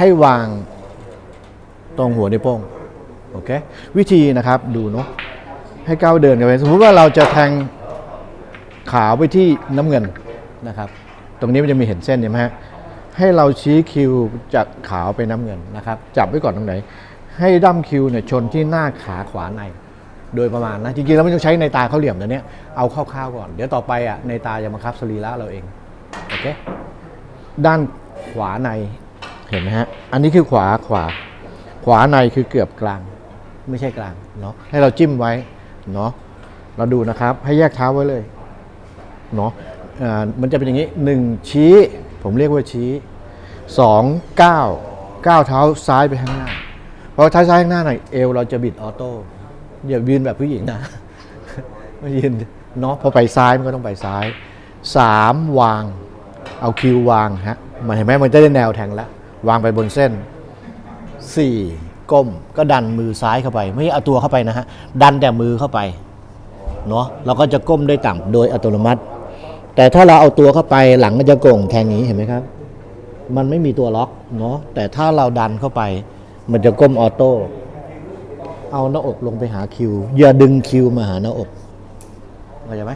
ให้วางตรงหัวนิ้วโป้งโอเควิธีนะครับดูเนาะให้ก้าวเดินกันไปสมมติว่าเราจะแทงขาวไปที่น้ำเงินนะครับ ตรงนี้มันจะมีเห็นเส้นใช่ไหมฮะให้เราชี้คิวจากขาวไปน้ำเงินนะครับ จับไว้ก่อนตรงไหน ให้ดั้มคิวเนี่ยชนที่หน้าขาขวาในโดยประมาณนะจริงๆแล้วไม่ต้องใช้ในตาเขาเหลี่ยมนะเนี่ยเอาคร่าวๆก่อน เดี๋ยวต่อไปอะในตาจะบังคับสรีระเราเองโอเคด้านขวาใน เห็นไหมฮะ อันนี้คือขวาขวา ขวาในคือเกือบกลาง ไม่ใช่กลางเนาะให้เราจิ้มไว้เนาะเราดูนะครับ ให้แยกเท้าไว้เลยเนาะอ่ามันจะเป็นอย่างนี้หนึ่งชี้ ผมเรียกว่าชี้สองก้าวก้าเท้าซ้ายไปข้างหน้าเพราะท้าซ้ายข้างหน้าหน่อยเอวเราจะบิดออโต้อย่ายืนแบบผู้หญิงนะไม่ยืนเนาะพอไปซ้ายมันก็ต้องไปซ้ายสามวาง เอาคิววางฮะมันเห็นไหมมันจะได้แนวแทงแล้ว วางไปบนเส้น 4 ก้มก็ดันมือซ้ายเข้าไป ไม่เอาตัวเข้าไปนะฮะ ดันแต่มือเข้าไปเนาะเราก็จะก้มได้ต่ำโดยอัตโนมัติ แต่ถ้าเราเอาตัวเข้าไปหลังมันจะโก่งแทางนี้เห็นไหมครับ มันไม่มีตัวล็อกเนาะแต่ถ้าเราดันเข้าไป มันจะก้มออโต้เอาหน้าอกลงไปหาคิว อย่าดึงคิวมาหาหน้าอกเข้าใจไหม